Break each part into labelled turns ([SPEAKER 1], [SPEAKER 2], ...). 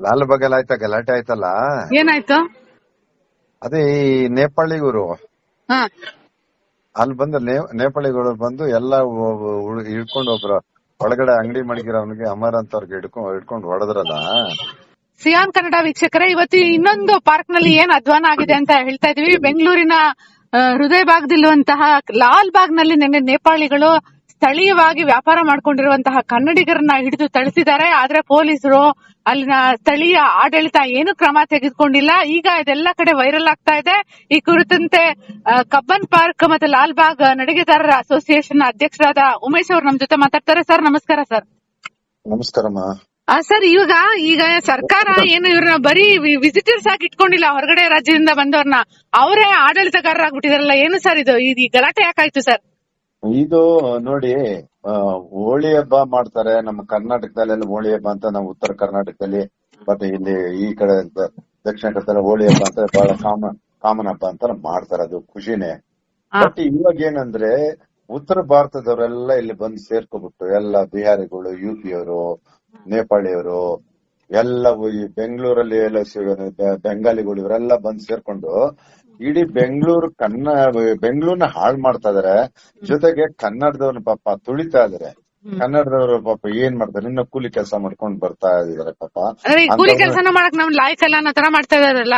[SPEAKER 1] ಲಾಲ್ ಬಗಲ್ ಆಯ್ತಾ ಗಲಾಟೆ ಆಯ್ತಲ್ಲ?
[SPEAKER 2] ಏನಾಯ್ತು?
[SPEAKER 1] ಅದೇ ಈ ನೇಪಾಳಿಗರು
[SPEAKER 2] ಹಾ.
[SPEAKER 1] ಅಲ್ಲಿ ಬಂದು ನೇಪಾಳಿಗಳು ಬಂದು ಎಲ್ಲ ಹಿಡ್ಕೊಂಡು ಒಬ್ರು ಒಳಗಡೆ ಅಂಗಡಿ ಮಡಗಿರೋನ್ಗೆ ಅಮರ್ ಅಂತ ಅವ್ರಿಗೆ ಹಿಡ್ಕೊಂಡು ಹಿಡ್ಕೊಂಡು ಹೊಡೆದ್ರಲ್ಲ?
[SPEAKER 2] ಸಿಯಾನ್ ಕನ್ನಡ ವೀಕ್ಷಕರೇ, ಇವತ್ತು ಇನ್ನೊಂದು ಪಾರ್ಕ್ನಲ್ಲಿ ಏನ್ ಅಧ್ವಾನ ಆಗಿದೆ ಅಂತ ಹೇಳ್ತಾ ಇದೀವಿ ಬೆಂಗಳೂರಿನ ಹೃದಯ ಭಾಗದಲ್ಲಿರುವಂತಹ ಲಾಲ್ ಬಾಗ್ನಲ್ಲಿ ನಿನ್ನೆ ನೇಪಾಳಿಗಳು ಸ್ಥಳೀಯವಾಗಿ ವ್ಯಾಪಾರ ಮಾಡ್ಕೊಂಡಿರುವಂತಹ ಕನ್ನಡಿಗರನ್ನ ಹಿಡಿದು ತಳಿಸಿದ್ದಾರೆ. ಆದ್ರೆ ಪೊಲೀಸರು ಅಲ್ಲಿನ ಸ್ಥಳೀಯ ಆಡಳಿತ ಏನು ಕ್ರಮ ತೆಗೆದುಕೊಂಡಿಲ್ಲ. ಈಗ ಇದೆಲ್ಲ ಕಡೆ ವೈರಲ್ ಆಗ್ತಾ ಇದೆ. ಈ ಕುರಿತಂತೆ ಕಬ್ಬನ್ ಪಾರ್ಕ್ ಮತ್ತೆ ಲಾಲ್ಬಾಗ್ ನಡಿಗೆದಾರರ ಅಸೋಸಿಯೇಷನ್ ಅಧ್ಯಕ್ಷರಾದ ಉಮೇಶ್ ಅವರು ನಮ್ ಜೊತೆ ಮಾತಾಡ್ತಾರೆ. ಸರ್ ನಮಸ್ಕಾರ ಸರ್. ನಮಸ್ಕಾರ ಸರ್ ಇವಾಗ ಈಗ ಸರ್ಕಾರ ಏನು ಇವ್ರನ್ನ ಬರೀ ವಿಸಿಟರ್ಸ್ ಆಗಿ ಇಟ್ಕೊಂಡಿಲ್ಲ. ಹೊರಗಡೆ ರಾಜ್ಯದಿಂದ ಬಂದವ್ರನ್ನ. ಅವರೇ ಆಡಳಿತಗಾರರಾಗ್ಬಿಟ್ಟಿದಾರಲ್ಲ. ಏನು ಸರ್ ಇದು? ಇದು ಈ ಗಲಾಟೆ ಯಾಕಾಯ್ತು ಸರ್?
[SPEAKER 1] ಇದು ನೋಡಿ ಹೋಳಿ ಹಬ್ಬ ಮಾಡ್ತಾರೆ. ನಮ್ಮ ಕರ್ನಾಟಕದಲ್ಲೆಲ್ಲ ಹೋಳಿ ಹಬ್ಬ ಅಂತ ನಾವು ಉತ್ತರ ಕರ್ನಾಟಕದಲ್ಲಿ ಮತ್ತೆ ಇಲ್ಲಿ ಈ ಕಡೆ ದಕ್ಷಿಣ ಕನ್ನಡ ಹೋಳಿ ಹಬ್ಬ ಅಂತ ಬಹಳ ಕಾಮನ್ ಕಾಮನ್ ಹಬ್ಬ ಅಂತ ಮಾಡ್ತಾರೆ. ಅದು ಖುಷಿನೇ. ಬಟ್ ಇವಾಗ ಏನಂದ್ರೆ ಉತ್ತರ ಭಾರತದವರೆಲ್ಲ ಇಲ್ಲಿ ಬಂದು ಸೇರ್ಕೊಬಿಟ್ಟು ಎಲ್ಲ ಬಿಹಾರಿಗಳು ಯು ಅವರು ನೇಪಾಳಿಯವರು ಎಲ್ಲ ಈ ಬೆಂಗಳೂರಲ್ಲಿ ಎಲ್ಲ ಬೆಂಗಾಲಿಗಳು ಇವರೆಲ್ಲ ಬಂದು ಸೇರ್ಕೊಂಡು ಇಡೀ ಬೆಂಗಳೂರು ಕನ್ನ ಬೆಂಗಳೂರ್ನ ಹಾಳು ಮಾಡ್ತಾ ಇದಾರೆ. ಜೊತೆಗೆ ಕನ್ನಡದವ್ರನ್ನ ಪಾಪ ತುಳಿತಾ ಇದಾರೆ. ಕನ್ನಡದವರು ಪಾಪ ಏನ್ ಮಾಡ್ತಾರೆ? ಇನ್ನು ಕೂಲಿ ಕೆಲಸ ಮಾಡ್ಕೊಂಡು ಬರ್ತಾ ಇದಾರೆ ಪಾಪ.
[SPEAKER 2] ಕೂಲಿ
[SPEAKER 1] ಕೆಲಸ
[SPEAKER 2] ಕೆಲಸನ ಮಾಡಕ್ ನಮ್ ಲಾಯಕ್ ಅಲ್ಲ ಅನ್ನೋ ತರ ಮಾಡ್ತಾ ಇದಾರಲ್ಲ.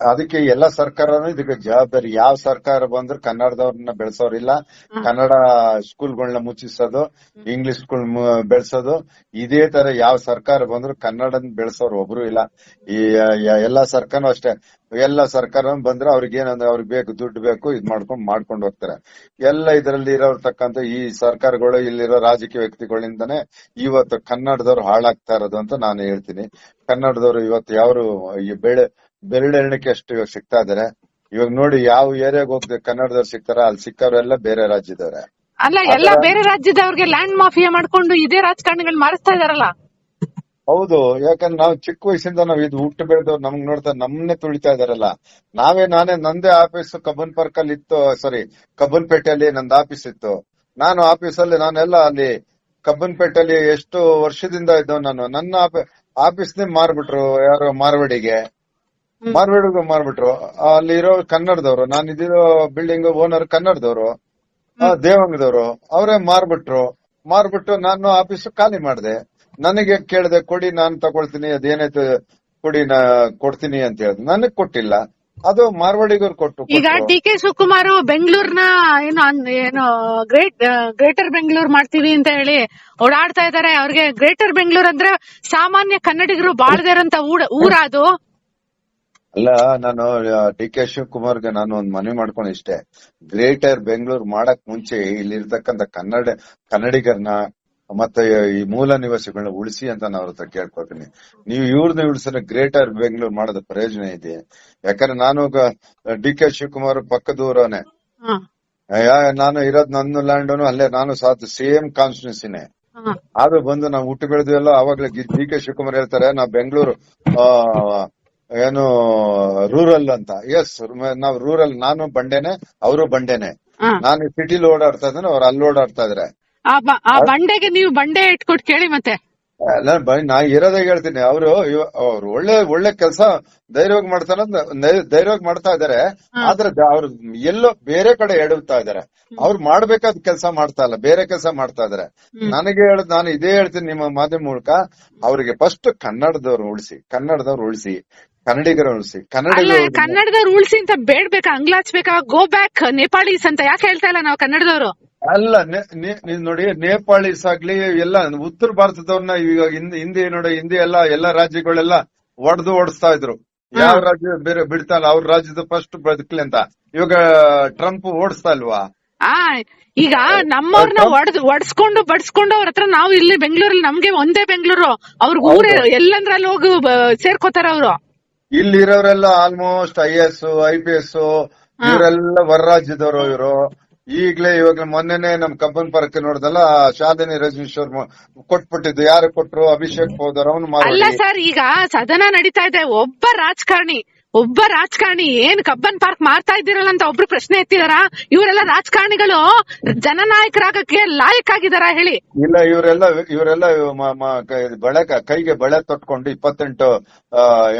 [SPEAKER 1] ಅದಕ್ಕೆ ಎಲ್ಲ ಸರ್ಕಾರನು ಇದಕ್ಕೆ ಜವಾಬ್ದಾರಿ. ಯಾವ ಸರ್ಕಾರ ಬಂದ್ರು ಕನ್ನಡದವ್ರನ್ನ ಬೆಳೆಸೋರಿಲ್ಲ. ಕನ್ನಡ ಸ್ಕೂಲ್ಗಳನ್ನ ಮುಚ್ಚಿಸೋದು ಇಂಗ್ಲಿಷ್ ಸ್ಕೂಲ್ ಬೆಳೆಸೋದು ಇದೇ ತರ ಯಾವ ಸರ್ಕಾರ ಬಂದ್ರು ಕನ್ನಡನ ಬೆಳೆಸೋರು ಒಬ್ರು ಇಲ್ಲ. ಈ ಎಲ್ಲಾ ಸರ್ಕಾರನು ಅಷ್ಟೇ. ಎಲ್ಲ ಸರ್ಕಾರ ಬಂದ್ರೆ ಅವ್ರಿಗೆ ಏನಂದ್ರೆ ಅವ್ರಿಗೆ ಬೇಕು ದುಡ್ಡು ಬೇಕು ಇದ್ ಮಾಡ್ಕೊಂಡ್ ಮಾಡ್ಕೊಂಡು ಹೋಗ್ತಾರೆ. ಎಲ್ಲ ಇದರಲ್ಲಿ ತಕ್ಕಂತ ಈ ಸರ್ಕಾರಗಳು ಇಲ್ಲಿರೋ ರಾಜಕೀಯ ವ್ಯಕ್ತಿಗಳಿಂದಾನೇ ಇವತ್ತು ಕನ್ನಡದವ್ರು ಹಾಳಾಗ್ತಾ ಇರೋದು ಅಂತ ನಾನು ಹೇಳ್ತೀನಿ. ಕನ್ನಡದವರು ಇವತ್ತು ಯಾರು ಈ ಬೆಳೆ ಬೆರಳೆಣಿಕೆ ಅಷ್ಟು ಇವಾಗ ಸಿಗ್ತಾ ಇದಾರೆ ಇವಾಗ ನೋಡಿ ಯಾವ ಏರಿಯಾಗ ಹೋಗ್ಬೇಕು ಕನ್ನಡದವ್ರು ಸಿಗ್ತಾರ ಅಲ್ಲಿ ಸಿಕ್ಕವರೆಲ್ಲ ಬೇರೆ ರಾಜ್ಯದವ್ರೆ.
[SPEAKER 2] ಅಲ್ಲ ಎಲ್ಲ ಬೇರೆ ರಾಜ್ಯದವ್ರಿಗೆ ಲ್ಯಾಂಡ್ ಮಾಫಿಯಾ ಮಾಡ್ಕೊಂಡು ಇದೇ ರಾಜಕಾರಣಿಗಳು ಮಾರಿಸ್ತಾ ಇದಾರಲ್ಲ.
[SPEAKER 1] ಹೌದು ಯಾಕಂದ್ರೆ ನಾವು ಚಿಕ್ಕ ವಯಸ್ಸಿಂದ ನಾವ್ ಇದು ಹುಟ್ಟು ಬೆಳೆದವ್ರು ನಮ್ಗ್ ನೋಡ್ತಾ ನಮ್ನೇ ತುಳಿತಾ ಇದಾರಲ್ಲ. ನಾವೇ ನಾನೇ ನಂದೇ ಆಫೀಸ್ ಕಬ್ಬನ್ ಪಾರ್ಕ್ ಅಲ್ಲಿ ಇತ್ತು ಸಾರಿ ಕಬ್ಬನ್ ಪೇಟೆಯಲ್ಲಿ ನಂದು ಆಫೀಸ್ ಇತ್ತು. ನಾನು ಆಫೀಸ್ ಅಲ್ಲಿ ನಾನೆಲ್ಲ ಅಲ್ಲಿ ಕಬ್ಬನ್ ಪೇಟೆಯಲ್ಲಿ ಎಷ್ಟು ವರ್ಷದಿಂದ ಇದ್ದವ್ ನಾನು. ನನ್ನ ಆಫೀಸ್ನೇ ಮಾರ್ಬಿಟ್ರು ಯಾರು ಮಾರ್ವಾಡಿಗೆ. ಮಾರ್ವಾಡಿಗೆ ಮಾರ್ಬಿಟ್ರು. ಅಲ್ಲಿರೋ ಕನ್ನಡದವ್ರು ನಾನು ಇದಿರೋ ಬಿಲ್ಡಿಂಗ್ ಓನರ್ ಕನ್ನಡದವ್ರು ದೇವಂಗದವರು ಅವರೇ ಮಾರ್ಬಿಟ್ರು. ಮಾರ್ಬಿಟ್ಟು ನಾನು ಆಫೀಸ್ ಖಾಲಿ ಮಾಡಿದೆ. ನನಗೆ ಕೇಳಿದೆ ಕೊಡಿ ನಾನು ತಗೊಳ್ತೀನಿ ಅದೇನಾಯ್ತು ಕೊಡಿ ನಾ ಕೊಡ್ತೀನಿ ಅಂತ ಹೇಳಿದ್ರು ನನಗ್ ಕೊಟ್ಟಿಲ್ಲ. ಅದು ಮಾರ್ವಾಡಿಗರು ಕೊಟ್ಟು
[SPEAKER 2] ಈಗ. ಡಿ ಕೆ ಶಿವಕುಮಾರ್ ಬೆಂಗಳೂರ್ನ ಏನು ಏನು ಗ್ರೇಟ್ ಗ್ರೇಟರ್ ಬೆಂಗಳೂರು ಮಾಡ್ತೀವಿ ಅಂತ ಹೇಳಿ ಓಡಾಡ್ತಾ ಇದಾರೆ ಅವ್ರಿಗೆ ಗ್ರೇಟರ್ ಬೆಂಗಳೂರು ಅಂದ್ರೆ ಸಾಮಾನ್ಯ ಕನ್ನಡಿಗರು ಬಾಳ್ದೇ ಇರೋಂತ ಊರ- ಊರ ಅದು
[SPEAKER 1] ಅಲ್ಲ ನಾನು ಡಿ ಕೆ ಶಿವಕುಮಾರ್ಗೆ ನಾನು ಒಂದ್ ಮನವಿ ಮಾಡ್ಕೊಂಡು ಇಷ್ಟೇ. ಗ್ರೇಟರ್ ಬೆಂಗಳೂರು ಮಾಡಕ್ ಮುಂಚೆ ಇಲ್ಲಿರ್ತಕ್ಕಂಥ ಕನ್ನಡ ಕನ್ನಡಿಗರನ್ನ ಮತ್ತೆ ಈ ಮೂಲ ನಿವಾಸಿಗಳನ್ನ ಉಳಿಸಿ ಅಂತ ನಾನು ಅವ್ರ ಹತ್ರ ಕೇಳ್ಕೊತೀನಿ ನೀವು ಇವ್ರನ್ನ ಉಳಿಸಿದ್ರೆ ಗ್ರೇಟರ್ ಬೆಂಗಳೂರು ಮಾಡೋದ ಪ್ರಯೋಜನ ಇದೆ. ಯಾಕಂದ್ರೆ ನಾನು ಡಿ ಕೆ ಶಿವಕುಮಾರ್ ಪಕ್ಕದೂರವನೇ ಯಾ- ನಾನು ಇರೋದ್ ನನ್ನ ಲ್ಯಾಂಡ್ ಅಲ್ಲೇ ನಾನು ಸಾತ್ ಸೇಮ್ ಕಾನ್ಸ್ಟಿಟ್ಯೂನ್ಸಿನೇ. ಆದ್ರೂ ಬಂದು ನಾವು ಹುಟ್ಟು ಬೆಳೆದಿವಲ್ಲ ಅವಾಗ್ಲೇ ಡಿ ಕೆ ಶಿವಕುಮಾರ್ ಹೇಳ್ತಾರೆ ನಾ ಬೆಂಗಳೂರು ಆ, ಏನು ರೂರಲ್ ಅಂತ. ಎಸ್ ನಾವು ರೂರಲ್ ನಾನು ಬಂಡೆನೆ ಅವರು ಬಂಡೆನೆ. ನಾನು ಸಿಟಿಲಿ ಓಡಾಡ್ತಾ ಇದ್ದೇನೆ ಅವ್ರು ಅಲ್ಲಿ ಓಡಾಡ್ತಾ ಇದ್ರೆ.
[SPEAKER 2] ಆ ಬಂಡೆಗೆ ನೀವು ಬಂಡೆ ಇಟ್ಕೊಟ್ ಕೇಳಿ ಮತ್ತೆ.
[SPEAKER 1] ನಾನು ನಾ ಇರೋದೇ ಹೇಳ್ತೀನಿ ಅವರು ಅವ್ರು ಒಳ್ಳೆ ಒಳ್ಳೆ ಕೆಲಸ ಧೈರ್ಯವಾಗಿ ಮಾಡ್ತಾರ ಧೈರ್ಯವಾಗಿ ಮಾಡ್ತಾ ಇದಾರೆ. ಆದ್ರೆ ಅವ್ರು ಎಲ್ಲೋ ಬೇರೆ ಕಡೆ ಎಡುತ್ತಾ ಇದಾರೆ. ಅವ್ರು ಮಾಡ್ಬೇಕಾದ ಕೆಲಸ ಮಾಡ್ತಾ ಇಲ್ಲ ಬೇರೆ ಕೆಲಸ ಮಾಡ್ತಾ ಇದಾರೆ. ನನಗೆ ಹೇಳ ನಾನು ಇದೇ ಹೇಳ್ತೀನಿ ನಿಮ್ಮ ಮಾಧ್ಯಮ ಮೂಲಕ ಅವ್ರಿಗೆ ಫಸ್ಟ್ ಕನ್ನಡದವ್ರು ಉಳಿಸಿ ಕನ್ನಡದವ್ರು ಉಳಿಸಿ ಕನ್ನಡಿಗರ ಉಳಿಸಿ
[SPEAKER 2] ಕನ್ನಡದ
[SPEAKER 1] ರೂಲ್ಸ್
[SPEAKER 2] ಕನ್ನಡದವ್ರು ಉಳಿಸಿ ಅಂತ ಬೇಡ್ಬೇಕಾ? ಅಂಗ್ಲಾಚ್ಬೇಕಾ? ಗೋ ಬ್ಯಾಕ್ ನೇಪಾಳೀಸ್ ಅಂತ ಯಾಕೆ ಹೇಳ್ತಾ ಇಲ್ಲ ನಾವು ಕನ್ನಡದವರು?
[SPEAKER 1] ಅಲ್ಲ ನೋಡಿ ನೇಪಾಳೀಸ್ ಆಗ್ಲಿ ಎಲ್ಲ ಉತ್ತರ ಭಾರತದವ್ರನ್ನ ಈಗ ಹಿಂದಿ ನೋಡಿ ಹಿಂದಿ ಎಲ್ಲ ಎಲ್ಲಾ ರಾಜ್ಯಗಳೆಲ್ಲ ಒಡೆದು ಓಡಿಸ್ತಾ ಇದ್ರು. ಯಾವ ರಾಜ್ಯ ಬೇರೆ ಬಿಡ್ತಾ ಇಲ್ಲ ಅವ್ರ ರಾಜ್ಯದ ಫಸ್ಟ್ ಬದುಕ್ಲಿ ಅಂತ. ಇವಾಗ ಟ್ರಂಪ್ ಓಡಿಸ್ತಾ ಇಲ್ವಾ?
[SPEAKER 2] ಆ ಈಗ ನಮ್ಮವ್ರನ್ನ ಒಡ್ದ್ ಒಡ್ಸ್ಕೊಂಡು ಬಡ್ಸ್ಕೊಂಡು ಅವ್ರ ಹತ್ರ ನಾವು ಇಲ್ಲಿ ಬೆಂಗಳೂರಲ್ಲಿ ನಮ್ಗೆ ಒಂದೇ ಬೆಂಗಳೂರು. ಅವ್ರಿಗೆ ಊರೇ ಎಲ್ಲಂದ್ರಲ್ಲಿ ಹೋಗಿ ಸೇರ್ಕೋತಾರ ಅವ್ರು.
[SPEAKER 1] ಇಲ್ಲಿರೋರೆಲ್ಲ almost I S I P S ಇವರೆಲ್ಲ ಹೊರ ರಾಜ್ಯದವರು ಇವರು. ಈಗ್ಲೇ ಇವಾಗ ಮೊನ್ನೆನೆ ನಮ್ ಕಬ್ಬನ್ ಪಾರ್ಕ್ ನೋಡ್ದಲ್ಲ ಶಾಲಿನಿ ರಜನೀಶ್ವರ್ ಕೊಟ್ಬಿಟ್ಟಿದ್ದು. ಯಾರು ಕೊಟ್ರು? ಅಭಿಷೇಕ್ ಹೋದರ್ ಅವನು
[SPEAKER 2] ಅಲ್ಲ ಸರ್ ಈಗ ಸದನ ನಡೀತಾ ಇದೆ. ಒಬ್ಬ ರಾಜಕಾರಣಿ. ಒಬ್ಬ ರಾಜಕಾರಣಿ ಏನ್ ಕಬ್ಬನ್ ಪಾರ್ಕ್ ಮಾಡ್ತಾ ಇದ್ದೀರಲ್ಲ ಅಂತ ಒಬ್ರು ಪ್ರಶ್ನೆ ಎತ್ತಿದಾರ? ಇವರೆಲ್ಲ ರಾಜಕಾರಣಿಗಳು ಜನನಾಯಕರಾಗಕ್ಕೆ ಲಾಯಕ್ ಆಗಿದಾರ ಹೇಳಿ?
[SPEAKER 1] ಇಲ್ಲ ಇವರೆಲ್ಲ ಇವರೆಲ್ಲ ಬಳೆ ಕೈಗೆ ಬಳೆ ತೊಟ್ಕೊಂಡು ಇಪ್ಪತ್ತೆಂಟು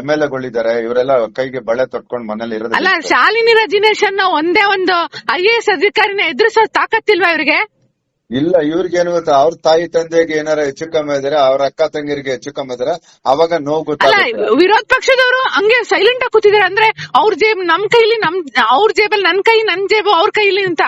[SPEAKER 1] ಎಂ ಎಲ್ ಎಗಳಿದ್ದಾರೆ. ಇವರೆಲ್ಲ ಕೈಗೆ ಬಳೆ ತೊಟ್ಕೊಂಡು ಮನೇಲಿ ಇರೋದು
[SPEAKER 2] ಅಲ್ಲ ಶಾಲಿನಿ ರಜಿನೇಶ್ ಅನ್ನೋ ಒಂದೇ ಒಂದು ಐ ಎ ಎಸ್ ಅಧಿಕಾರಿನ ಎದುರಿಸೋ ತಾಕತ್ತಿಲ್ವಾ ಇವ್ರಿಗೆ?
[SPEAKER 1] ಇಲ್ಲ ಇವ್ರಿಗೆ ಏನ್ ಗೊತ್ತಾ? ಅವ್ರ ತಾಯಿ ತಂದೆಗೆ ಏನಾರ ಹೆಚ್ಚು ಕಮ್ಮಿ ಇದಾರೆ ಅವ್ರ ಅಕ್ಕ ತಂಗಿರಿಗೆ ಹೆಚ್ಚು ಕಮ್ಮಿ ಇದಾರೆ ಅವಾಗ ನೋವು
[SPEAKER 2] ಅಲ್ಲ ವಿರೋಧ ಪಕ್ಷದವರು ಹಂಗೆ ಸೈಲೆಂಟ್ ಆಗಿ ಕೂತಿದ್ದಾರೆ ಅಂದ್ರೆ ಅವ್ರ ಜೇಬ್ ನಮ್ ಕೈಲಿ ನಮ್ ಅವ್ರ ಜೇಬಲ್ಲಿ ನನ್ ಕೈ ನನ್ ಜೇಬು ಅವ್ರ ಕೈಲಿ ಅಂತ.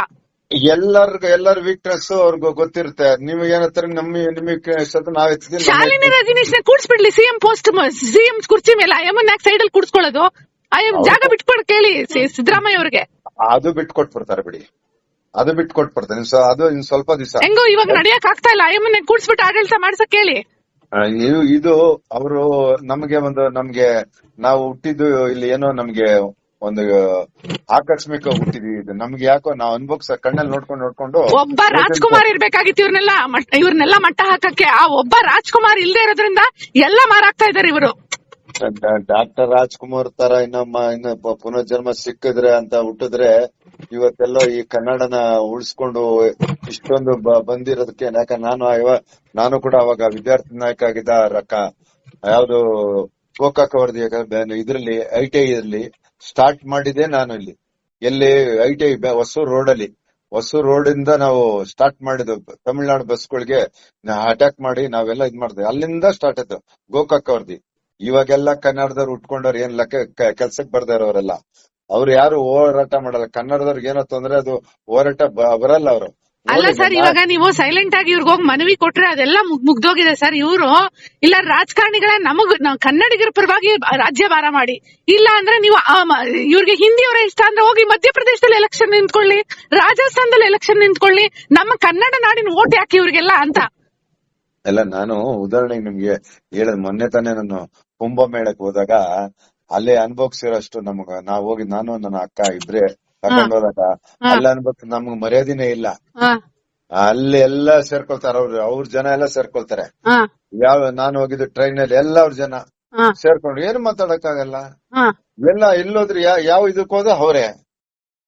[SPEAKER 1] ಎಲ್ಲರಿಗೂ ಎಲ್ಲರ ವೀಕ್ನೆಸ್ ಅವ್ರಿಗೂ ಗೊತ್ತಿರುತ್ತೆ. ನಿಮ್ಗೆ ಏನತ್ತರ ನಮ್ಮ ನಿಮಗೆ ನಾವ್ ಎತ್ತಿದೀವಿ
[SPEAKER 2] ಶಾಲಿನಿ ರಜನೀಶ್ ಕೂಡ್ಸ್ಬಿಡ್ಲಿ ಸಿಎಂ ಪೋಸ್ಟ್ ಸಿಎಂ ಕುರ್ಚಿ ಮೇಲೆ ಐಎಂಎನ್ ಯಾಕೆ ಸೈಡ್ ಅಲ್ಲಿ ಕೂಡ್ಸ್ಕೊಳ್ಳೋದು. ಎಂ ಜಾಗ ಬಿಟ್ಕೊಡ್ ಕೇಳಿ ಸಿದ್ದರಾಮಯ್ಯ ಅವ್ರಿಗೆ.
[SPEAKER 1] ಅದು ಬಿಟ್ಕೊಟ್ಬಿಡ್ತಾರೆ ಬಿಡಿ. ಅದು ಬಿಟ್ಟು ಕೊಟ್ಬಿಡ್ತಾರೆ ಬರ್ತೇನೆ ಅದು ಇನ್ ಸ್ವಲ್ಪ ದಿವಸ.
[SPEAKER 2] ಹೆಂಗೋ ಇವಾಗ ನಡೆಯಕ್ ಆಗ್ತಾ ಇಲ್ಲ. ಐಎಂಎನ್ ಕೂಡ್ಸ್ಬಿಟ್ಟು ಆಡಳಿತ ಮಾಡ್ಸಕ್ ಕೇಳಿ.
[SPEAKER 1] ಇದು ಅವರು ನಮಗೆ ಒಂದು ನಮ್ಗೆ ನಾವು ಹುಟ್ಟಿದ್ದು ಇಲ್ಲಿ ಏನೋ ನಮ್ಗೆ ಒಂದು ಆಕಸ್ಮಿಕ ಹುಟ್ಟಿದ್ವಿ ಇದು. ನಮ್ಗೆ ಯಾಕೋ ನಾವು ಅನ್ಭೋಗ್ಸ ಕಣ್ಣಲ್ಲಿ ನೋಡ್ಕೊಂಡು ನೋಡ್ಕೊಂಡು
[SPEAKER 2] ಒಬ್ಬ ರಾಜ್ಕುಮಾರ್ ಇರ್ಬೇಕಾಗಿತ್ತು ಇವ್ರನ್ನೆಲ್ಲ ಇವ್ರನ್ನೆಲ್ಲ ಮಟ್ಟ ಹಾಕಕ್ಕೆ ಆ ಒಬ್ಬ ರಾಜ್ಕುಮಾರ್ ಇಲ್ದೇ ಇರೋದ್ರಿಂದ ಎಲ್ಲ ಮಾರಾಗ್ತಾ ಇದಾರೆ ಇವರು.
[SPEAKER 1] ಡಾಕ್ಟರ್ ರಾಜ್ಕುಮಾರ್ ತರ ಇನ್ನೊಮ್ಮ, ಇನ್ನ ಪುನರ್ಜನ್ಮ ಸಿಕ್ಕಿದ್ರೆ ಅಂತ ಹುಟ್ಟಿದ್ರೆ ಇವತ್ತೆಲ್ಲ ಈ ಕನ್ನಡನ ಉಳಿಸ್ಕೊಂಡು ಇಷ್ಟೊಂದು ಬಂದಿರೋದಕ್ಕೆ ಯಾಕಂದ್ರೆ ನಾನು ನಾನು ಕೂಡ ಅವಾಗ ವಿದ್ಯಾರ್ಥಿ ನಾಯಕ ಆಗಿದ್ದ ರಕ್ಕ ಯಾವ್ದು ಕೋಕಾಕ ವರದಿ ಇದ್ರಲ್ಲಿ, ಐ ಟಿ ಐ ಇರ್ಲಿ ಸ್ಟಾರ್ಟ್ ಮಾಡಿದೆ ನಾನು ಇಲ್ಲಿ. ಎಲ್ಲಿ I T I Hosur road Hosur Hosur road ಇಂದ ನಾವು ಸ್ಟಾರ್ಟ್ ಮಾಡಿದ್ದು ತಮಿಳ್ನಾಡು ಬಸ್ಗಳಿಗೆ ಅಟ್ಯಾಕ್ ಮಾಡಿ ನಾವೆಲ್ಲ ಇದ್ ಮಾಡಿದ್ವಿ ಅಲ್ಲಿಂದ ಸ್ಟಾರ್ಟ್ ಆಯ್ತು ಗೋಕಾಕ ವರದಿ. ಇವಾಗೆಲ್ಲ ಕನ್ನಡದವ್ರು ಉಟ್ಕೊಂಡವ್ರು ಏನ್ ಲೆಕ್ಕ ಕೆಲ್ಸಕ್ ಬರ್ದೇ ಇರೋರೆಲ್ಲ ಅವ್ರು ಯಾರು ಹೋರಾಟ ಮಾಡಲ್ಲ. ಕನ್ನಡದವ್ರಿಗೆ ಏನೋ ತೊಂದ್ರೆ ಅದು ಹೋರಾಟ ಬರಲ್ಲ ಅವರು.
[SPEAKER 2] ಅಲ್ಲ ಸರ್ ಇವಾಗ ನೀವು ಸೈಲೆಂಟ್ ಆಗಿ ಇವ್ರಿಗೆ ಹೋಗಿ ಮನವಿ ಕೊಟ್ರೆ ಅದೆಲ್ಲ ಮುಗ್- ಮುಗ್ದೋಗಿದೆ ಸರ್. ಇವರು ಇಲ್ಲ ರಾಜಕಾರಣಿಗಳ ನಮಗ್ ಕನ್ನಡಿಗರ ಪರವಾಗಿ ರಾಜ್ಯ ಭಾರ ಮಾಡಿ. ಇಲ್ಲ ಅಂದ್ರೆ ನೀವು ಇವ್ರಿಗೆ ಹಿಂದಿಯವರೇ ಇಷ್ಟ ಅಂದ್ರೆ ಹೋಗಿ ಮಧ್ಯಪ್ರದೇಶದಲ್ಲಿ ಎಲೆಕ್ಷನ್ ನಿಂತ್ಕೊಳ್ಳಿ ರಾಜಸ್ಥಾನದಲ್ಲಿ ಎಲೆಕ್ಷನ್ ನಿಂತ್ಕೊಳ್ಳಿ ನಮ್ಮ ಕನ್ನಡ ನಾಡಿನ ಓಟ್ ಯಾಕೆ ಇವ್ರಿಗೆಲ್ಲ ಅಂತ.
[SPEAKER 1] ಎಲ್ಲ ನಾನು ಉದಾಹರಣೆಗೆ ನಿಮ್ಗೆ ಹೇಳದ್. ಮೊನ್ನೆ ತಾನೇ ನಾನು ಕುಂಭಮೇಳಕ್ ಹೋದಾಗ ಅಲ್ಲೇ ಅನುಭವಿಸಿರೋಷ್ಟು ನಮಗ ನಾವ್ ಹೋಗಿ ನಾನು ನನ್ನ ಅಕ್ಕ ಇಬ್ರೆ ಕರ್ಕೊಂಡ್ ಹೋದಾಗ. ಅಲ್ಲಿ ಅನ್ಬೇಕು ನಮ್ಗ್ ಮರ್ಯಾದಿನೇ ಇಲ್ಲ. ಅಲ್ಲಿ ಎಲ್ಲ ಸೇರ್ಕೊಳ್ತಾರ ಅವ್ರು ಅವ್ರ ಜನ ಎಲ್ಲಾ ಸೇರ್ಕೊಳ್ತಾರೆ. ಯಾವ ನಾನು ಹೋಗಿದ್ದು ಟ್ರೈನ್ ಅಲ್ಲಿ ಎಲ್ಲ ಅವ್ರ ಜನ ಸೇರ್ಕೊಂಡು ಏನು ಮಾತಾಡಕ್ಕಾಗಲ್ಲ?
[SPEAKER 2] ಎಲ್ಲಾ
[SPEAKER 1] ಎಲ್ಲ ಎಲ್ಲೋದ್ರಿ ಯಾವ ಇದಕ್ ಹೋದ ಅವರೇ.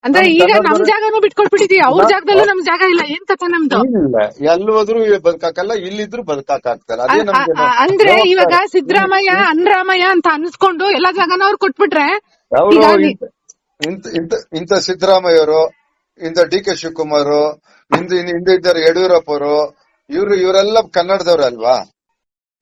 [SPEAKER 2] ಅಂದ್ರೆ ಈಗ ನಮ್ ಜಾಗನು ಬಿಟ್ಕೊಟ್ಬಿಟ್ಟಿದೀವಿ ಅವ್ರ ಜಾಗದಲ್ಲೂ ನಮ್ ಜಾಗ ಇಲ್ಲ. ಏನ್ ಕಥೆ ನಮ್ದು?
[SPEAKER 1] ಇಲ್ಲ. ಎಲ್ಲಿ ಹೋದ್ರು ಬದುಕಾಕಲ್ಲ ಇಲ್ಲಿದ್ರು ಬದುಕಾಕಾಗ್ತಾರೆ. ಅದೇ ನಮ್ಗೆ
[SPEAKER 2] ಅಂದ್ರೆ. ಇವಾಗ ಸಿದ್ದರಾಮಯ್ಯ ಅನ್ರಾಮಯ್ಯ ಅಂತ ಅನ್ಸ್ಕೊಂಡು ಎಲ್ಲಾ ಜಾಗನ ಅವ್ರು ಕೊಟ್ಬಿಟ್ರೆ
[SPEAKER 1] ಅವರು ಇಂತ ಇಂತ ಇಂತ ಸಿದ್ದರಾಮಯ್ಯವರು ಇಂತ ಡಿ ಕೆ ಶಿವಕುಮಾರ್ ಹಿಂದೆ ಹಿಂದೆ ಇದ್ದಾರೆ ಯಡಿಯೂರಪ್ಪ ಅವರು ಇವ್ರು ಇವರೆಲ್ಲ ಕನ್ನಡದವ್ರು ಅಲ್ವಾ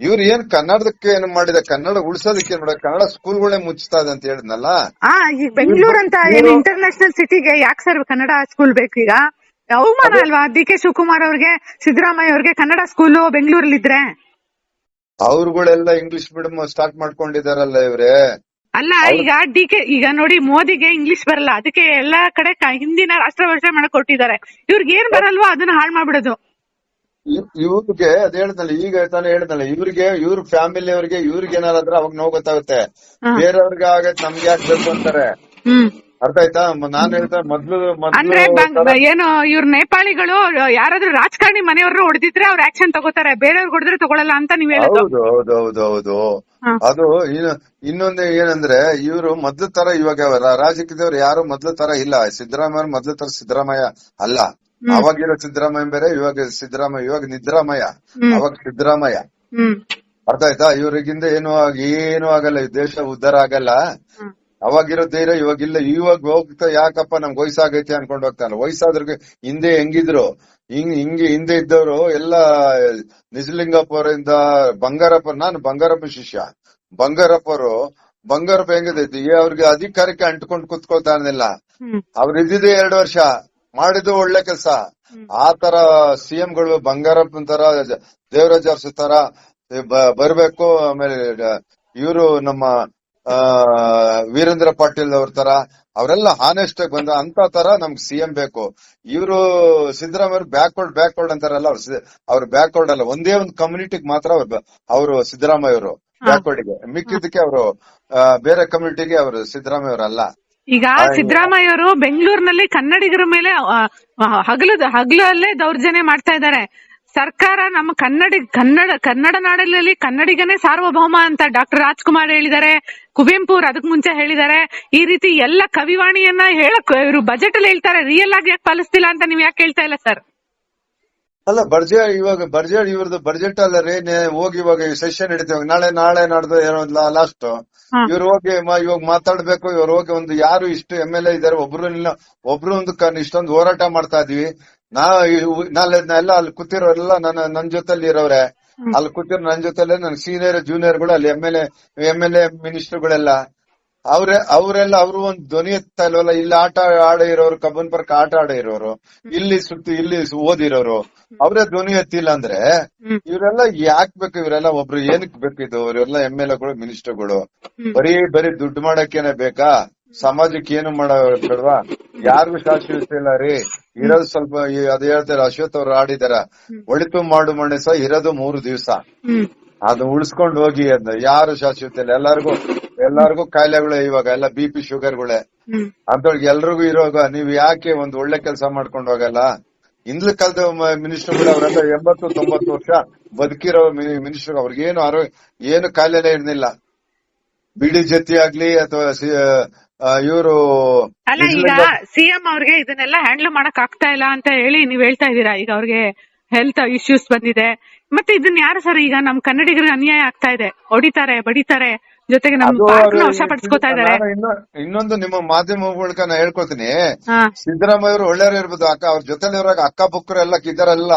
[SPEAKER 1] ಇವ್ರು ಏನ್ ಕನ್ನಡದಕ್ಕೆ ಏನ್ ಮಾಡಿದೆ ಕನ್ನಡ ಉಳಿಸೋದಕ್ಕೆ ಏನ್ ಮಾಡಿದೆ ಕನ್ನಡ ಸ್ಕೂಲ್ಗಳೇ ಇದೆ ಅಂತ ಹೇಳಿದ್ನಲ್ಲ?
[SPEAKER 2] ಆ ಈಗ ಬೆಂಗಳೂರು ಅಂತ ಏನು ಇಂಟರ್ನ್ಯಾಷನಲ್ ಸಿಟಿಗೆ ಯಾಕೆ ಸರ್ ಕನ್ನಡ ಸ್ಕೂಲ್ ಬೇಕು ಈಗ? ಅವಮಾನ ಅಲ್ವಾ? ಡಿ ಕೆ ಶಿವಕುಮಾರ್ ಅವ್ರಿಗೆ ಸಿದ್ದರಾಮಯ್ಯ ಅವ್ರಿಗೆ ಕನ್ನಡ ಸ್ಕೂಲು ಬೆಂಗಳೂರಲ್ಲಿ ಇದ್ರೆ
[SPEAKER 1] ಅವ್ರುಗಳೆಲ್ಲ ಇಂಗ್ಲಿಷ್ ಮೀಡಿಯಂ ಸ್ಟಾರ್ಟ್ ಮಾಡ್ಕೊಂಡಿದಾರಲ್ಲ ಇವ್ರೆ?
[SPEAKER 2] ಅಲ್ಲ ಈಗ ಡಿ ಕೆ ಈಗ ನೋಡಿ ಮೋದಿಗೆ ಇಂಗ್ಲಿಷ್ ಬರಲ್ಲ. ಅದಕ್ಕೆ ಎಲ್ಲಾ ಕಡೆ ಕ- ಹಿಂದಿನ ರಾಷ್ಟ್ರ ಭಾಷೆ ಮಾಡಕ್ ಕೊಟ್ಟಿದ್ದಾರೆ. ಇವ್ರಿಗೆ ಏನ್ ಬರಲ್ವೋ ಅದನ್ನ ಹಾಳು ಮಾಡ್ಬಿಡೋದು.
[SPEAKER 1] ಇವ್ರಿಗೆ ಅದ್ ಹೇಳ್ದಲ್ಲ ಈಗ ತಾನೇ ಹೇಳ್ದಲ್ಲ ಇವ್ರಿಗೆ ಇವ್ರ ಫ್ಯಾಮಿಲಿ ಅವ್ರಿಗೆ ಇವ್ರಿಗೆ ಏನಾರಾದ್ರೆ ಅವಾಗ ನೋವು ಗೊತ್ತಾಗುತ್ತೆ. ಬೇರೆಯವ್ರಿಗೆ ಆಗತ್ತೆ ನಮ್ಗೆ ಯಾಕೆ ಬೇಕು ಅಂತಾರೆ? ಅರ್ಥ ಆಯ್ತಾ? ನಾನು ಹೇಳ್ತಾ ಮೊದ್ಲು
[SPEAKER 2] ಅಂದ್ರೆ
[SPEAKER 1] ಮೊದ್ಲು
[SPEAKER 2] ಬಂಗ್- ಏನು ಇವ್ರ ನೇಪಾಳಿಗಳು ಯಾರಾದ್ರೂ ರಾಜಕಾರಣಿ ಮನೆಯವ್ರನ್ನ ಹೊಡೆದಿದ್ರೆ ಅವ್ರ ಆಕ್ಷನ್ ತಗೋತಾರೆ. ಬೇರೆಯವ್ರಿಗೆ ಹೊಡೆದ್ರೆ ತಗೊಳಲ್ಲ ಅಂತ ನೀವ್ ಹೇಳೋದು?
[SPEAKER 1] ಹೌದು ಹೌದು ಹೌದು ಹೌದು.
[SPEAKER 2] ಹಾ.
[SPEAKER 1] ಅದು ಇನ್ನು- ಇನ್ನೊಂದು ಏನಂದ್ರೆ ಇವರು ಮೊದ್ಲು ತರ ಇವಾಗ ರಾ- ರಾಜಕೀಯದವ್ರು ಯಾರು ಮೊದ್ಲು ತರ ಇಲ್ಲ. ಸಿದ್ದರಾಮಯ್ಯ ಮೊದ್ಲು ತರ ಸಿದ್ದರಾಮಯ್ಯ ಅಲ್ಲ. ಅವಾಗಿರೋ ಸಿದ್ದರಾಮಯ್ಯ ಬೇರೆ ಇವಾಗ ಸಿದ್ದರಾಮಯ್ಯ ಇವಾಗ ನಿದ್ರಾಮಯ್ಯ ಅವಾಗ ಸಿದ್ದರಾಮಯ್ಯ. ಅರ್ಥ ಆಯ್ತಾ? ಇವ್ರಿಗಿಂದ ಏನು ಏನು ಆಗಲ್ಲ ದೇಶ ಉದ್ಧಾರ ಆಗಲ್ಲ. ಅವಾಗಿರೋ ಧೈರ್ಯ ಇವಾಗ ಇಲ್ಲ ಇವಾಗ ಹೋಗ್ತಾ ಯಾಕಪ್ಪ ನಮ್ಗೆ ವಯಸ್ಸಾಗೈತೆ ಅನ್ಕೊಂಡು ಹೋಗ್ತಾನೆ ವಯಸ್ಸಾದ್ರಿಗೆ ಹಿಂದೆ ಹೆಂಗಿದ್ರು? ಹಿಂಗ್ ಹಿಂಗೆ ಹಿಂದೆ ಇದ್ದವರು ಎಲ್ಲ ನಿಜಲಿಂಗಪ್ಪ ಅವರಿಂದ ಬಂಗಾರಪ್ಪ ನಾನು ಬಂಗಾರಪ್ಪ ಶಿಷ್ಯ. ಬಂಗಾರಪ್ಪ ಅವರು ಬಂಗಾರಪ್ಪ ಹೆಂಗದೈತಿ? ಅವ್ರಿಗೆ ಅಧಿಕಾರಕ್ಕೆ ಅಂಟ್ಕೊಂಡು ಕುತ್ಕೊಳ್ತಾ ಇರ್ಲಿಲ್ಲ.
[SPEAKER 2] ಅವ್ರ
[SPEAKER 1] ಅವ್ರು ಇದ್ದಿದ್ದೆ ಎರಡು ವರ್ಷ. ಮಾಡಿದ್ದು ಒಳ್ಳೆ ಕೆಲಸ.
[SPEAKER 2] ಆತರ
[SPEAKER 1] ಆ ತರ ಸಿಎಂಗಳು ಬಂಗಾರಪ್ಪನ ತರ ದೇವರಾಜ್ ಅರಸು ತರ ಬರ್ಬೇಕು ಆಮೇಲೆ ಇವರು ನಮ್ಮ ವೀರೇಂದ್ರ ಪಾಟೀಲ್ ಅವ್ರ ತರ ಅವರೆಲ್ಲ ಹಾನೆಸ್ಟ್ ಆಗಿ ಬಂದ ಅಂತ ತರ ನಮ್ಗೆ ಸಿಎಂ ಬೇಕು. ಇವರು ಸಿದ್ದರಾಮಯ್ಯ ಬ್ಯಾಕ್ವರ್ಡ್ ಬ್ಯಾಕ್ವರ್ಡ್ ಅಂತಾರಲ್ಲ ಅವ್ರು ಅವ್ರ ಬ್ಯಾಕ್ವರ್ಡ್ ಅಲ್ಲ ಒಂದೇ ಒಂದು ಕಮ್ಯುನಿಟಿಗೆ ಮಾತ್ರ ಅವ್ರು ಅವರು ಸಿದ್ದರಾಮಯ್ಯ ಅವರು. ಬ್ಯಾಕ್ವರ್ಡ್ಗೆ. ಮಿಕ್ಕಿದ್ದಕ್ಕೆ ಅವರು ಬೇರೆ ಕಮ್ಯುನಿಟಿಗೆ ಅವರು ಸಿದ್ದರಾಮಯ್ಯ ಅವರಲ್ಲ
[SPEAKER 2] ಈಗ ಸಿದ್ದರಾಮಯ್ಯ ಅವರು ಬೆಂಗಳೂರಿನಲ್ಲಿ ಕನ್ನಡಿಗರ ಮೇಲೆ ಹಗಲು ಹಗಲಲ್ಲೇ ದೌರ್ಜನ್ಯ ಮಾಡ್ತಾ ಇದ್ದಾರೆ. ಸರ್ಕಾರ ನಮ್ಮ ಕನ್ನಡಿ ಕನ್ನಡ ಕನ್ನಡ ನಾಡಲ್ಲಿ ಕನ್ನಡಿಗನೇ ಸಾರ್ವಭೌಮ ಅಂತ ಡಾಕ್ಟರ್ ರಾಜ್ಕುಮಾರ್ ಹೇಳಿದ್ದಾರೆ. ಕುವೆಂಪು ಅವ್ರು ಅದಕ್ ಮುಂಚೆ ಹೇಳಿದ್ದಾರೆ. ಈ ರೀತಿ ಎಲ್ಲ ಕವಿವಾಣಿಯನ್ನ ಹೇಳಕ್ ಇವರು ಬಜೆಟ್ ಅಲ್ಲಿ ಹೇಳ್ತಾರೆ. ರಿಯಲ್ ಆಗಿ ಯಾಕೆ ಪಾಲಿಸ್ತಿಲ್ಲ ಅಂತ ನೀವ್ ಯಾಕೆ ಹೇಳ್ತಾ ಇಲ್ಲ ಸರ್
[SPEAKER 1] ಅಲ್ಲ ಬರ್ಜೆ ಇವಾಗ ಬಡ್ಜೆಟ್ ಇವ್ರದ್ದು ಬಡ್ಜೆಟ್ ಅಲ್ಲ ರೀ ನೇ- ಹೋಗಿ ಇವಾಗ ಸೆಷನ್ ಹಿಡಿತೀವಿ ನಾಳೆ ನಾಳೆ ನಾಡ್ದು ಏನೋ ಲಾಸ್ಟ್. ಇವ್ರು ಹೋಗಿ ಇವಾಗ ಮಾತಾಡ್ಬೇಕು ಇವ್ರು ಹೋಗಿ ಒಂದು ಯಾರು ಇಷ್ಟು ಎಂ ಎಲ್ ಎ ಇದಾರೆ ಒಬ್ರು ಒಬ್ರು ಒಂದು ಕನ್- ಇಷ್ಟೊಂದು ಹೋರಾಟ ಮಾಡ್ತಾ ಇದೀವಿ. ನಾ ಎಲ್ಲ ಅಲ್ಲಿ ಕೂತಿರೋರೆಲ್ಲ ನನ್ನ ನನ್ ಜೊತೆಲಿ ಇರೋರೆ. ಅಲ್ಲಿ ಕೂತಿರೋ ನನ್ ಜೊತೆಲೆ ನನ್ ಸೀನಿಯರ್ ಜೂನಿಯರ್ಗಳು ಅಲ್ಲಿ M L A L A ಮಿನಿಸ್ಟರ್ಗಳೆಲ್ಲ ಅವ್ರೆ ಅವರೆಲ್ಲ ಅವರು ಒಂದು ಧ್ವನಿ ಎತ್ತಾ ಇಲ್ವಲ್ಲ ಇಲ್ಲಿ ಆಟ ಆಡ ಇರೋರು ಕಬ್ಬನ್ ಪಾರ್ಕ್ ಆಟ ಆಡ ಇರೋರು ಇಲ್ಲಿ ಸುತ್ತು ಇಲ್ಲಿ ಓದಿರೋರು ಅವರೇ ಧ್ವನಿ ಎತ್ತಿಲ್ಲ ಅಂದ್ರೆ. ಇವರೆಲ್ಲ ಯಾಕ್ ಬೇಕು ಇವರೆಲ್ಲ ಒಬ್ರು ಏನಕ್ ಬೇಕಿದ್ದು ಇವರೆಲ್ಲ ಎಂ ಎಲ್ ಎಗಳು ಮಿನಿಸ್ಟರ್ಗಳು. ಬರೀ ಬರೀ ದುಡ್ಡು ಮಾಡಕ್ಕೇನೆ ಬೇಕಾ? ಸಮಾಜಕ್ಕೆ ಏನು ಮಾಡಲ್ವಾ ಯಾರಿಗೂ ಶಾಶ್ವತ ಇಲ್ಲ ರೀ. ಇರೋದು ಸ್ವಲ್ಪ ಅದೇ ಹೇಳ್ತಾರೆ ಅಶ್ವಥ್ ಅವ್ರು ಆಡಿದಾರ. ಒಳಿತು ಮಾಡು ಮಣಸ ಇರೋದು ಮೂರು ದಿವಸ. ಅದು ಉಳಿಸ್ಕೊಂಡು ಹೋಗಿ ಅದ್ ಯಾರು ಶಾಶ್ವತ ಇಲ್ಲ ಎಲ್ಲಾರ್ಗು ಎಲ್ಲಾರ್ಗು ಕಾಯಿಲೆಗಳೇ ಇವಾಗ ಎಲ್ಲ ಬಿ ಪಿ ಶುಗರ್ಗಳೇ. ಅಂತವ್ರಿಗೆ ಎಲ್ರಿಗೂ ಇರೋಗ ನೀವ್ ಯಾಕೆ ಒಂದ್ ಒಳ್ಳೆ ಕೆಲಸ ಮಾಡ್ಕೊಂಡು ಹೋಗಲ್ಲ? ಹಿಂದ್ಲ ಕಾಲದ ಮಿನಿಸ್ಟರ್ಗಳು ಅವರೆಲ್ಲ ಎಂಬತ್ತು ತೊಂಬತ್ತು ವರ್ಷ ಬದುಕಿರೋ ಮಿನಿಸ್ಟರ್ ಅವ್ರಿಗೇನು ಆರೋಗ್ಯ ಏನು ಕಾಯಿಲೆನೇ ಇರ್ಲಿಲ್ಲ. ಬಿಡಿ ಜತಿ ಆಗ್ಲಿ ಅಥವಾ ಇವರು
[SPEAKER 2] ಅಲ್ಲ ಈಗ ಸಿಎಂ ಅವ್ರಿಗೆ ಇದನ್ನೆಲ್ಲ ಹ್ಯಾಂಡಲ್ ಮಾಡಕ್ ಆಗ್ತಾ ಇಲ್ಲ ಅಂತ ಹೇಳಿ ನೀವ್ ಹೇಳ್ತಾ ಇದೀರಾ ಈಗ ಅವ್ರಿಗೆ ಹೆಲ್ತ್ ಇಶ್ಯೂಸ್ ಬಂದಿದೆ. ಮತ್ತೆ ಇದನ್ನ ಯಾರು ಸರ್ ಈಗ ನಮ್ ಕನ್ನಡಿಗರಿಗೆ ಅನ್ಯಾಯ ಆಗ್ತಾ ಇದೆ? ಹೊಡಿತಾರೆ ಬಡಿತಾರೆ ಜೊತೆಗೆ ನಮ್ ಪಾರ್ಕ್ನ ವಶಪಡಿಸ್ಕೊತಾ ಇದಾರೆ.
[SPEAKER 1] ಇನ್ನೊಂದು ನಿಮ್ಮ ಮಾಧ್ಯಮ ಮೂಲಕ ನಾ ಹೇಳ್ಕೊತೀನಿ.
[SPEAKER 2] ಹಾ.
[SPEAKER 1] ಸಿದ್ದರಾಮಯ್ಯ ಅವರು ಒಳ್ಳೆಯವರು ಇರ್ಬೋದು. ಅಕ್ಕ ಅವ್ರ ಜೊತೆಲಿ ಅಕ್ಕ ಬುಕ್ಕರು ಎಲ್ಲ ಇದಾರಲ್ಲ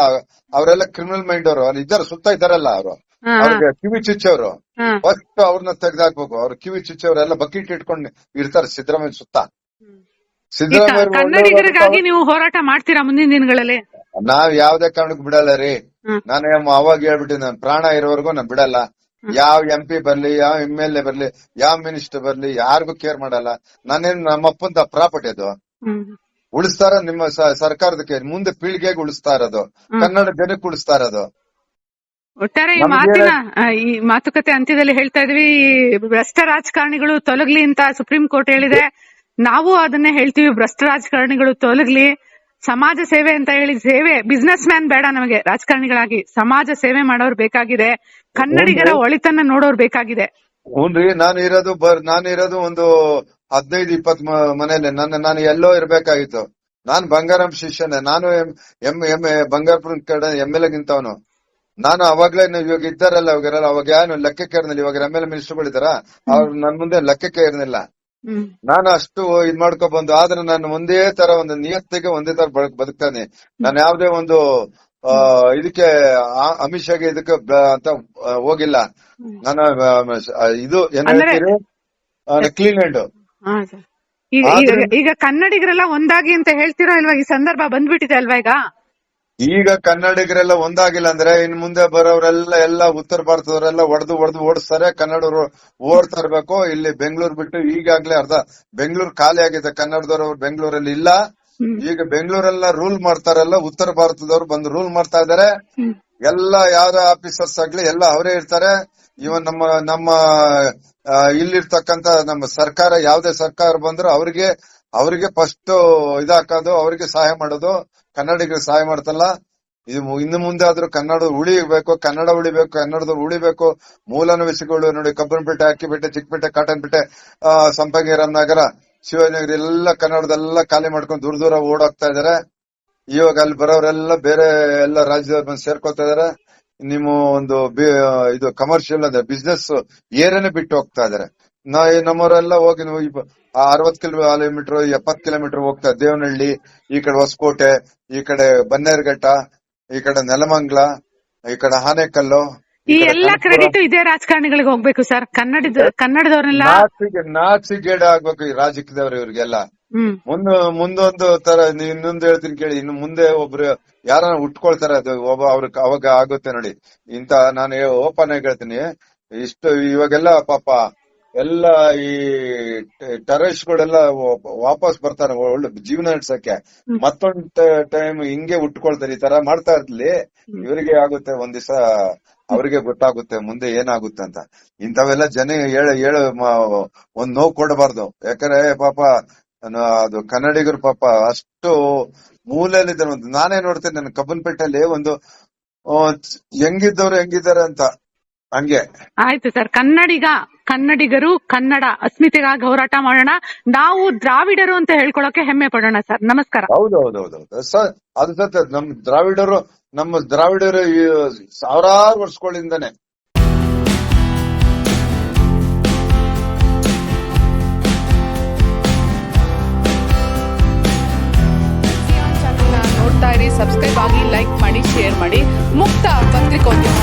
[SPEAKER 1] ಅವರೆಲ್ಲ ಕ್ರಿಮಿನಲ್ ಮೈಂಡ್ ಅವರು. ಅಲ್ಲಿ ಇದ್ದಾರೆ ಸುತ್ತ ಇದಾರಲ್ಲ ಅವರು.
[SPEAKER 2] ಹಾ.
[SPEAKER 1] ಅವ್ರಿಗೆ ಕಿವಿ ಚುಚ್ಚವ್ರು
[SPEAKER 2] ಹಾ.
[SPEAKER 1] ಫಸ್ಟ್ ಅವ್ರನ್ನ ತೆಗ್ದಾಕ್ಬೇಕು. ಅವ್ರ ಕಿವಿ ಚುಚ್ಚವ್ರೆಲ್ಲ ಬಕೆಟ್ ಇಟ್ಕೊಂಡು ಇರ್ತಾರೆ ಸಿದ್ದರಾಮಯ್ಯ ಸುತ್ತ. ಸಿದ್ದರಾಮಯ್ಯ ಅವ್ರು
[SPEAKER 2] ಕನ್ನಡಿಗರಿಗಾಗಿ ನೀವು ಹೋರಾಟ ಮಾಡ್ತೀರಾ ಮುಂದಿನ ದಿನಗಳಲ್ಲಿ?
[SPEAKER 1] ನಾವ್ ಯಾವ್ದೇ ಕಾರಣಕ್ಕೂ ಬಿಡಲ್ಲ ರೀ. ನಾನು ಅವಾಗ ಹೇಳ್ಬಿಟ್ಟಿನಿ ನಾನು. ಪ್ರಾಣ ಇರೋವರೆಗೂ ನಾನು ಬಿಡಲ್ಲ. ಯಾವ ಎಂ ಪಿ ಬರ್ಲಿ ಯಾವ ಎಂ ಎಲ್ ಎ ಬರ್ಲಿ ಯಾವ ಮಿನಿಸ್ಟರ್ ಬರ್ಲಿ ಯಾರಿಗೂ ಕೇರ್ ಮಾಡಲ್ಲ. ನಾನೇನ್ ನಮ್ಮಪ್ಪಂತ ಪ್ರಾಪರ್ಟಿ ಅದು. ಉಳಿಸ್ತಾರ ನಿಮ್ಮ ಸರ್ಕಾರದ ಸರ್ಕಾರದಕ್ಕೆ ಮುಂದೆ ಪೀಳಿಗೆಗೆ ಉಳಿಸ್ತಾ ಇರೋದು. ಕನ್ನಡ ಜನಕ್ಕೆ ಉಳಿಸ್ತಾ ಇರೋದು.
[SPEAKER 2] ಒಟ್ಟಾರೆ ಈ ಮಾತಿನ ಈ ಮಾತುಕತೆ ಅಂತ್ಯದಲ್ಲಿ ಹೇಳ್ತಾ ಇದ್ವಿ ಭ್ರಷ್ಟ ರಾಜಕಾರಣಿಗಳು ತೊಲಗ್ಲಿ ಅಂತ ಸುಪ್ರೀಂ ಕೋರ್ಟ್ ಹೇಳಿದೆ. ನಾವು ಅದನ್ನೇ ಹೇಳ್ತೀವಿ ಭ್ರಷ್ಟ ರಾಜಕಾರಣಿಗಳು ತೊಲಗ್ಲಿ. ಸಮಾಜ ಸೇವೆ ಅಂತ ಹೇಳಿ ಸೇವೆ ಬಿಸ್ನೆಸ್ ಮ್ಯಾನ್ ಬೇಡ ನಮಗೆ. ರಾಜಕಾರಣಿಗಳಾಗಿ ಸಮಾಜ ಸೇವೆ ಮಾಡೋರು ಬೇಕಾಗಿದೆ. ಕನ್ನಡಿಗರ ಒಳಿತನ್ನ ನೋಡೋರು ಬೇಕಾಗಿದೆ.
[SPEAKER 1] ಹ್ಞೂನ್ರಿ ನಾನು ಇರೋದು ಬರ್ ನಾನು ಇರೋದು ಒಂದು ಹದಿನೈದು ಇಪ್ಪತ್ ಮನೇಲಿ ನನ್ನ ನಾನು ಎಲ್ಲೋ ಇರಬೇಕಾಗಿತ್ತು. ನಾನ್ ಬಂಗಾರಂ ಶಿಷ್ಯನೇ. ನಾನು ಎಂ ಎಂ ಎಂ ಬಂಗಾರಪುರ ಕಡೆ ಎಂ ಎಲ್ ಗಿಂತವನು. ನಾನು ಅವಾಗ್ಲೇ ಇವಾಗ ಇದ್ದಾರಲ್ಲ ಅವಾಗ ಏನು ಲೆಕ್ಕಕ್ಕೆ ಇರ್ಲಿಲ್ಲ ಇವಾಗ ಎಂ ಎಲ್ ಎ ಮಿನಿಸ್ಟರ್ಗಳಿದಾರ ಅವ್ರು ನನ್ ಮುಂದೆ ಲೆಕ್ಕಕ್ಕೆ ಇರ್ಲಿಲ್ಲ. ನಾನು ಅಷ್ಟು ಇದ್ ಮಾಡ್ಕೊ ಬಂದು ಆದ್ರೆ ನಾನು ಒಂದೇ ತರ ಒಂದು ನಿಯತ್ತಿಗೆ ಒಂದೇ ತರ ಬದುಕ್- ಬದುಕ್ತಾನೆ. ನಾನು ಯಾವ್ದೇ ಒಂದು ಆ, ಇದಕ್ಕೆ ಅಮಿಷಾಗೆ ಇದಕ್ಕೆ ಅಂತ ಹೋಗಿಲ್ಲ. ನಾನು ಇದು ಏನ್ ಕ್ಲೀನ್ ಹ್ಯಾಂಡ್
[SPEAKER 2] ಈಗ ಕನ್ನಡಿಗರೆಲ್ಲ ಒಂದಾಗಿ ಅಂತ ಹೇಳ್ತೀರಾ ಇಲ್ವಾ? ಈ ಸಂದರ್ಭ ಬಂದ್ಬಿಟ್ಟಿದೆ ಅಲ್ವಾ ಈಗ?
[SPEAKER 1] ಈಗ ಕನ್ನಡಿಗರೆಲ್ಲ ಒಂದಾಗಿಲ್ಲ ಅಂದ್ರೆ ಇನ್ ಮುಂದೆ ಬರೋರೆಲ್ಲ ಎಲ್ಲ ಉತ್ತರ ಭಾರತದವರೆಲ್ಲ ಒಡೆದು ಒಡೆದು ಓಡಿಸ್ತಾರೆ. ಕನ್ನಡರು ಓಡ್ತಾ ಇರ್ಬೇಕು. ಇಲ್ಲಿ ಬೆಂಗಳೂರು ಬಿಟ್ಟು ಈಗಾಗ್ಲೇ ಅರ್ಧ ಬೆಂಗಳೂರು ಖಾಲಿ ಆಗಿದೆ. ಕನ್ನಡದವರು ಬೆಂಗಳೂರಲ್ಲಿ ಇಲ್ಲ. ಈಗ ಬೆಂಗಳೂರೆಲ್ಲ ರೂಲ್ ಮಾಡ್ತಾರಲ್ಲ ಉತ್ತರ ಭಾರತದವ್ರು ಬಂದು ರೂಲ್ ಮಾಡ್ತಾ ಇದಾರೆ. ಎಲ್ಲಾ ಯಾರ ಆಫೀಸರ್ಸ್ ಆಗ್ಲಿ ಎಲ್ಲ ಅವರೇ ಇರ್ತಾರೆ. ಇವನ್ ನಮ್ಮ ನಮ್ಮ ಇಲ್ಲಿರ್ತಕ್ಕಂತ ನಮ್ಮ ಸರ್ಕಾರ ಯಾವ್ದೇ ಸರ್ಕಾರ ಬಂದ್ರು ಅವ್ರಿಗೆ ಅವ್ರಿಗೆ ಫಸ್ಟ್ ಇದಾಕೋದು, ಅವ್ರಿಗೆ ಸಹಾಯ ಮಾಡೋದು ಕನ್ನಡಿಗರಿಗೆ ಸಹಾಯ ಮಾಡ್ತಲ್ಲ ಇದು ಇನ್ನು ಮುಂದೆ ಆದ್ರೂ ಕನ್ನಡ ಉಳಿಬೇಕು ಕನ್ನಡ ಉಳಿಬೇಕು, ಕನ್ನಡದ ಉಳಿಬೇಕು ಮೂಲನ ವಿಷಯಗಳು ನೋಡಿ, ಕಬ್ಬನಪೇಟೆ, ಅಕ್ಕಿಪೇಟೆ, ಚಿಕ್ಕಪೇಟೆ, ಕಾಟನ್ಪೇಟೆ, ಆ, ಸಂಪಂಗಿ, ರಾಮನಗರ, ಶಿವನಗರ, ಎಲ್ಲ ಕನ್ನಡದೆಲ್ಲ ಖಾಲಿ ಮಾಡ್ಕೊಂಡು ದೂರ ದೂರ ಓಡೋಗ್ತಾ ಇದಾರೆ ಇವಾಗ ಅಲ್ಲಿ ಬರೋರೆಲ್ಲ ಬೇರೆ ಎಲ್ಲ ರಾಜ್ಯದವ್ರು ಬಂದು ಸೇರ್ಕೊತಾ ಇದಾರೆ ನಿಮ್ಮ ಒಂದು ಇದು ಕಮರ್ಷಿಯಲ್ ಅಂದ್ರೆ ಬಿಸ್ನೆಸ್ ಏರಿಯಾನೇ ಬಿಟ್ಟು ಹೋಗ್ತಾ ಇದಾರೆ ನಾ ನಮ್ಮವರೆಲ್ಲ ಹೋಗಿ ಅರವತ್ ಕಿಲೋಮೀಟರ್ ಎಪ್ಪತ್ ಕಿಲೋಮೀಟರ್ ಹೋಗ್ತಾ ದೇವನಹಳ್ಳಿ ಈ ಕಡೆ ಹೊಸಕೋಟೆ ಈ ಕಡೆ ಬನ್ನೇರ್ಘಟ್ಟ ಈ ಕಡೆ ನೆಲಮಂಗ್ಲ ಈ ಕಡೆ ಆನೆಕಲ್ಲು
[SPEAKER 2] ಈ ಎಲ್ಲಾ ಕ್ರೆಡಿಟ್ ಇದೇ ರಾಜಕಾರಣಿಗಳಿಗೆ ಹೋಗ್ಬೇಕು ಸರ್. ಕನ್ನಡ ಕನ್ನಡದವ್ರನ್ನೆಲ್ಲ
[SPEAKER 1] ನಾಚಿಗೆ ನಾಚಿಗೇಡ ಆಗ್ಬೇಕು ಈ ರಾಜಕೀಯದವ್ರು ಇವ್ರಿಗೆಲ್ಲ. ಮುಂದ ಮುಂದೊಂದು ತರ ಇನ್ನೊಂದು ಹೇಳ್ತೀನಿ ಕೇಳಿ ಇನ್ನು ಮುಂದೆ ಒಬ್ರು ಯಾರನ್ನ ಉಟ್ಕೊಳ್ತಾರೆ ಅದು ಒಬ್ಬ ಅವ್ರ ಅವಾಗ ಆಗುತ್ತೆ ನೋಡಿ. ಇಂತ ನಾನು ಓಪನ್ ಆಗಿ ಹೇಳ್ತೀನಿ. ಇಷ್ಟು ಇವಾಗೆಲ್ಲ ಪಾಪ ಎಲ್ಲ ಈ ಟೆರರಿಸ್ಟ್ ಗಳೆಲ್ಲ ವಾಪಸ್ ಬರ್ತಾರೆ ಒಳ್ಳೆ ಜೀವನ ನಡೆಸಕ್ಕೆ. ಮತ್ತೊಂದ್ ಟೈಮ್ ಹಿಂಗೆ ಉಟ್ಕೊಳ್ತಾರೆ ಈ ತರ ಮಾಡ್ತಾ ಇರ್ಲಿ ಇವರಿಗೆ ಆಗುತ್ತೆ ಒಂದ್ ದಿವಸ ಅವ್ರಿಗೆ ಗೊತ್ತಾಗುತ್ತೆ ಮುಂದೆ ಏನಾಗುತ್ತೆ ಅಂತ. ಇಂಥವೆಲ್ಲ ಜನ ಹೇಳ ಹೇಳ ಒಂದ್ ನೋವು ಕೊಡಬಾರ್ದು. ಯಾಕಂದ್ರೆ ಪಾಪ ಅದು ಕನ್ನಡಿಗರು ಪಾಪ ಅಷ್ಟು ಮೂಲೆಯಲ್ಲಿದ್ದಾರೆ. ಒಂದು ನಾನೇ ನೋಡ್ತೇನೆ ನನ್ನ ಕಬ್ಬನ್ಪೇಟೆಯಲ್ಲಿ ಒಂದು ಹೆಂಗಿದ್ದವ್ರು ಹೆಂಗಿದ್ದಾರೆ ಅಂತ. ಹಂಗೆ.
[SPEAKER 2] ಆಯ್ತು ಸರ್. ಕನ್ನಡಿಗ ಕನ್ನಡಿಗರು ಕನ್ನಡ ಅಸ್ಮಿತೆಗಾಗಿ ಹೋರಾಟ ಮಾಡೋಣ. ನಾವು ದ್ರಾವಿಡರು ಅಂತ ಹೇಳ್ಕೊಳಕ್ಕೆ ಹೆಮ್ಮೆ ಪಡೋಣ ಸರ್. ನಮಸ್ಕಾರ.
[SPEAKER 1] ಹೌದೌದೌದೌದು. ಸರ್ ಅದು ಸತ್ಯ. ನಮ್ ದ್ರಾವಿಡರು ನಮ್ಮ ದ್ರಾವಿಡರು ಸಾವಿರಾರು ವರ್ಷಗಳಿಂದಾನೆ. ಸಬ್ಸ್ಕ್ರೈಬ್ ಆಗಿ ಲೈಕ್ ಮಾಡಿ ಶೇರ್ ಮಾಡಿ. ಮುಕ್ತ ಪತ್ರಿಕೋದ್ಯಮ.